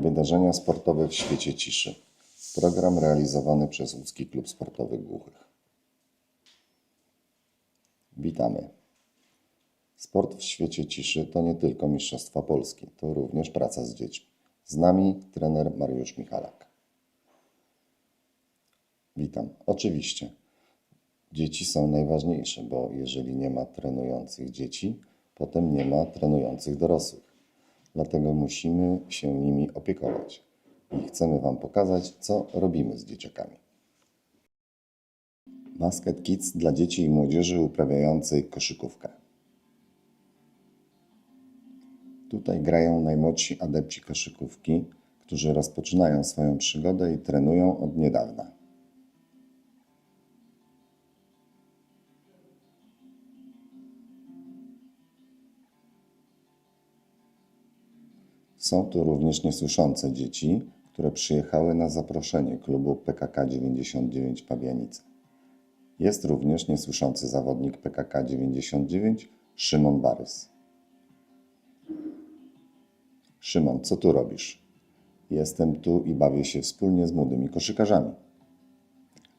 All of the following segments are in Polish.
Wydarzenia sportowe w świecie ciszy. Program realizowany przez Łódzki Klub Sportowy Głuchych. Witamy. Sport w świecie ciszy to nie tylko Mistrzostwa Polski, to również praca z dziećmi. Z nami trener Mariusz Michalak. Witam. Oczywiście. Dzieci są najważniejsze, bo jeżeli nie ma trenujących dzieci, potem nie ma trenujących dorosłych. Dlatego musimy się nimi opiekować i chcemy Wam pokazać, co robimy z dzieciakami. Basket Kids dla dzieci i młodzieży uprawiającej koszykówkę. Tutaj grają najmłodsi adepci koszykówki, którzy rozpoczynają swoją przygodę i trenują od niedawna. Są tu również niesłyszące dzieci, które przyjechały na zaproszenie klubu PKK 99 Pabianice. Jest również niesłyszący zawodnik PKK 99 Szymon Barys. Szymon, co tu robisz? Jestem tu i bawię się wspólnie z młodymi koszykarzami.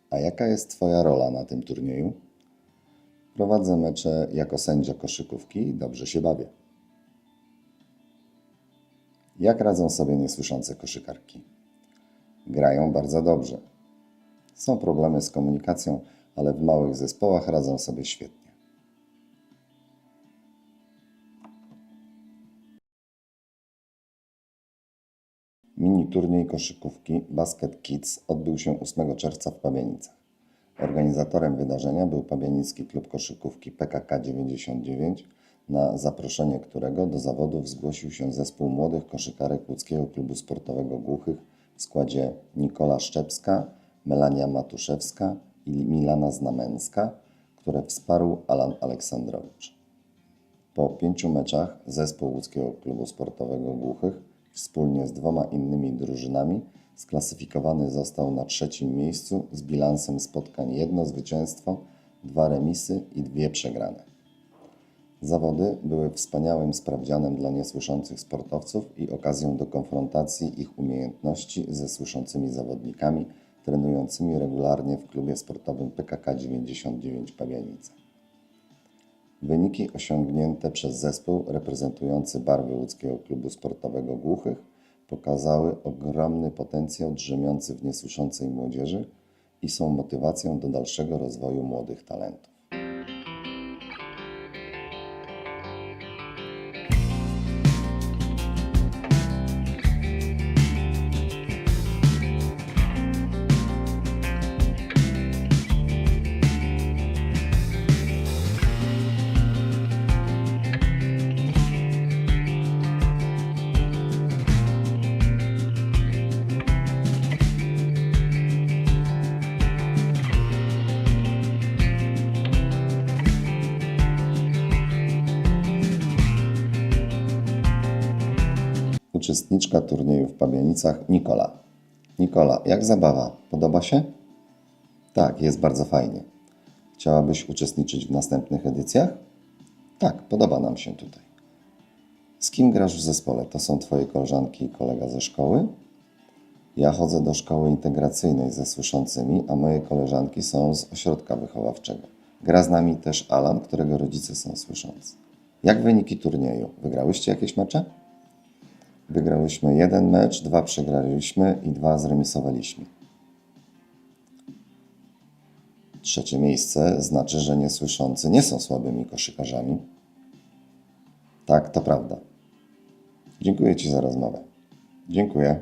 A jaka jest Twoja rola na tym turnieju? Prowadzę mecze jako sędzia koszykówki i dobrze się bawię. Jak radzą sobie niesłyszące koszykarki? Grają bardzo dobrze. Są problemy z komunikacją, ale w małych zespołach radzą sobie świetnie. Mini turniej koszykówki Basket Kids odbył się 8 czerwca w Pabianicach. Organizatorem wydarzenia był Pabianicki Klub Koszykówki PKK 99, na zaproszenie którego do zawodów zgłosił się zespół młodych koszykarek Łódzkiego Klubu Sportowego Głuchych w składzie Nikola Szczepska, Melania Matuszewska i Milana Znamęska, które wsparł Alan Aleksandrowicz. Po pięciu meczach zespół Łódzkiego Klubu Sportowego Głuchych wspólnie z dwoma innymi drużynami sklasyfikowany został na trzecim miejscu z bilansem spotkań jedno zwycięstwo, dwa remisy i dwie przegrane. Zawody były wspaniałym sprawdzianem dla niesłyszących sportowców i okazją do konfrontacji ich umiejętności ze słyszącymi zawodnikami trenującymi regularnie w klubie sportowym PKK 99 Pabianice. Wyniki osiągnięte przez zespół reprezentujący barwy łódzkiego klubu sportowego Głuchych pokazały ogromny potencjał drzemiący w niesłyszącej młodzieży i są motywacją do dalszego rozwoju młodych talentów. Uczestniczka turnieju w Pabianicach Nikola. Nikola, jak zabawa? Podoba się? Tak, jest bardzo fajnie. Chciałabyś uczestniczyć w następnych edycjach? Tak, podoba nam się tutaj. Z kim grasz w zespole? To są twoje koleżanki i kolega ze szkoły? Ja chodzę do szkoły integracyjnej ze słyszącymi, a moje koleżanki są z ośrodka wychowawczego. Gra z nami też Alan, którego rodzice są słyszący. Jak wyniki turnieju? Wygrałyście jakieś mecze? Wygrałyśmy jeden mecz, dwa przegraliśmy i dwa zremisowaliśmy. Trzecie miejsce znaczy, że niesłyszący nie są słabymi koszykarzami. Tak, to prawda. Dziękuję Ci za rozmowę. Dziękuję.